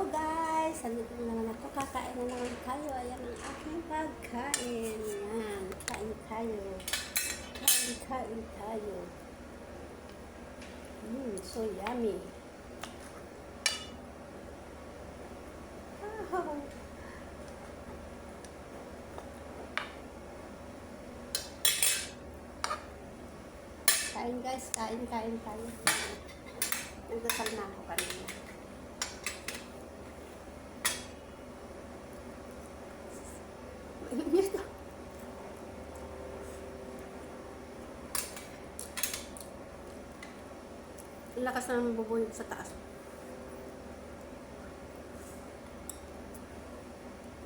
Hello guys! Andito na naman ako. Kakain na naman tayo. Ayan ang aking pagkain. Ayan. Kain tayo. Kain, kain tayo. Mmm, so yummy. Wow. Kain guys, kain, kain tayo. Nagdasal na ako kanina. Lakas na bubuyog sa taas.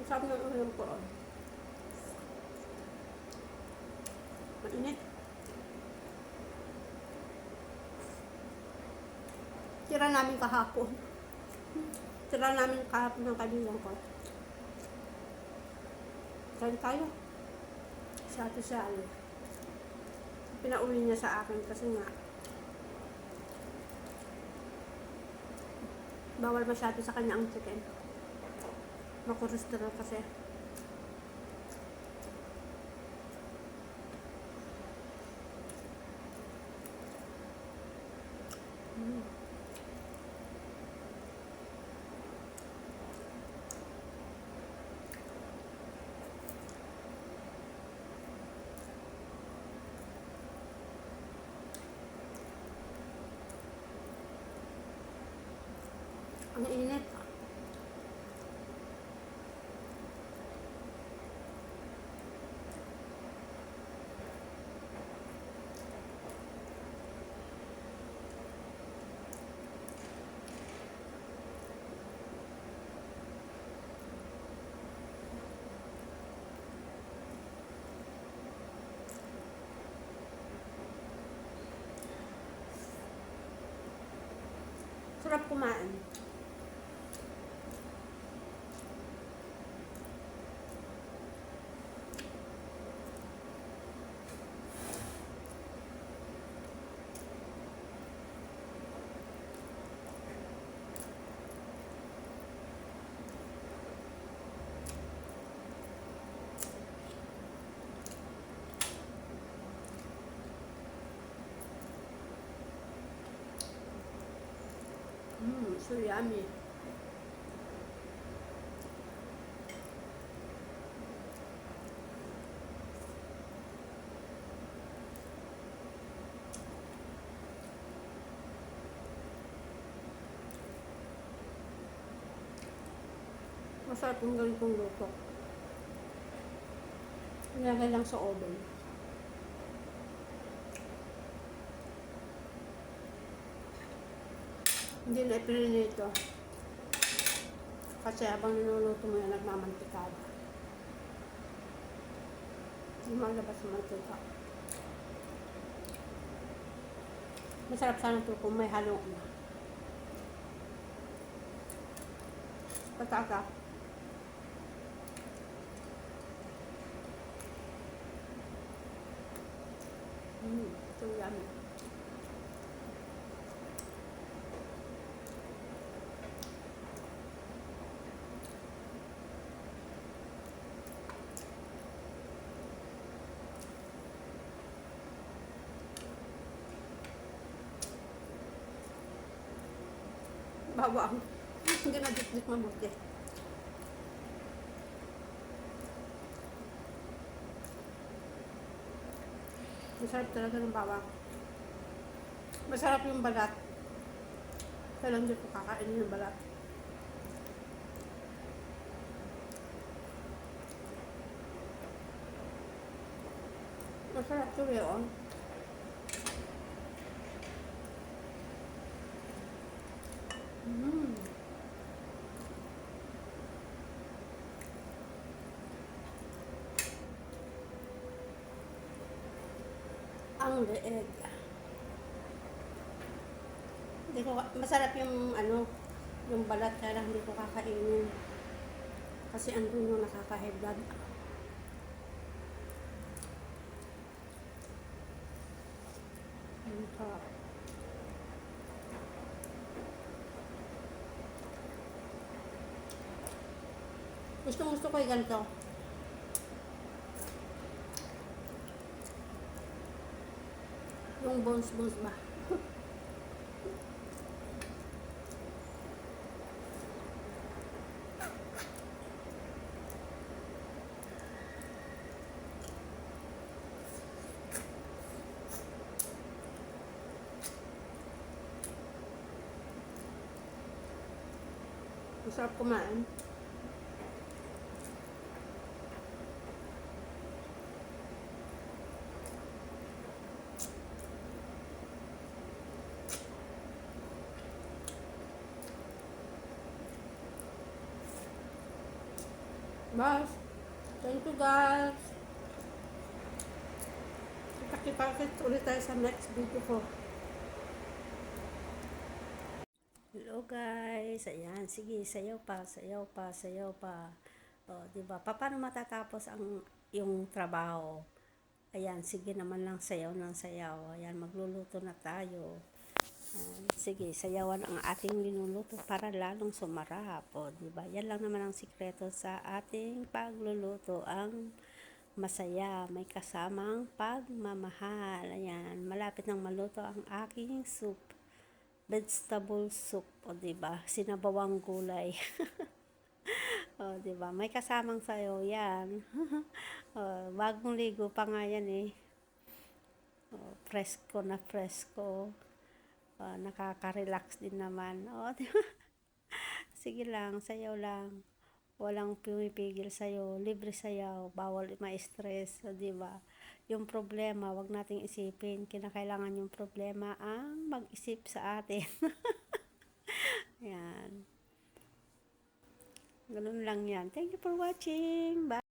Sarap ng ulam ko. oh. Mainit. Tira namin kahapon. Tira namin kahapon ng kabilang ko. Kain tayo. Sa ate siya, ano. Niya sa akin kasi nga, bawal masyado sa kanya ang chicken. Makolesterol kasi. Ang init. Sarap kumain. Mmm, so yummy. Masarap yung ganitong luto. Nilagay lang sa oven. Hindi na ipinito. Kasi habang niluluto mo yan, nagmamantikada. Hindi malabas ang mantika. Masarap sana ito kung may halong na. Pataka. Mmm, so yummy. Bawang. Hindi na dik mabuti. Masarap talaga ng bawang. Masarap yung balat. Kaya hindi ko kakainin yung balat. Masarap to yun. Mm. Ang leeg. Hindi ko, masarap yung ano, yung balat kaya lang hindi ko kakainin. Kasi andun yung nakaka-high blood. Ang sarap. Gusto gusto ko yung ganito. Yung bones bones ba? Masarap kumain. Bye. Thank you guys. Kita-kita ulit tayo sa next video ko. Hello guys. Ayan, sige, sayaw pa, sayaw pa, sayaw pa. O, di ba? Pa- Paano matatapos ang yung trabaho? Ayan, sige naman lang sayaw ng sayaw. Ayan, magluluto na tayo. Sige, sayawan ang ating linuluto para lalong sumarap. O, di ba? Yan lang naman ang sikreto sa ating pagluluto. Ang masaya, may kasamang pagmamahal. Ayan, malapit nang maluto ang aking soup vegetable soup, o di ba? Sinabawang gulay. o di ba? May kasamang sayo 'yan. o, bagong ligo pa nga 'yan eh. O, presko na presko. O, nakaka-relax din naman. O, di ba? Sige lang, sayaw lang. Walang pumipigil sa'yo, libre sayaw, bawal ma-stress, o, di ba? Yung problema, wag nating isipin. Kinakailangan yung problema ang mag-isip sa atin. yan. Ganun lang yan. Thank you for watching. Bye.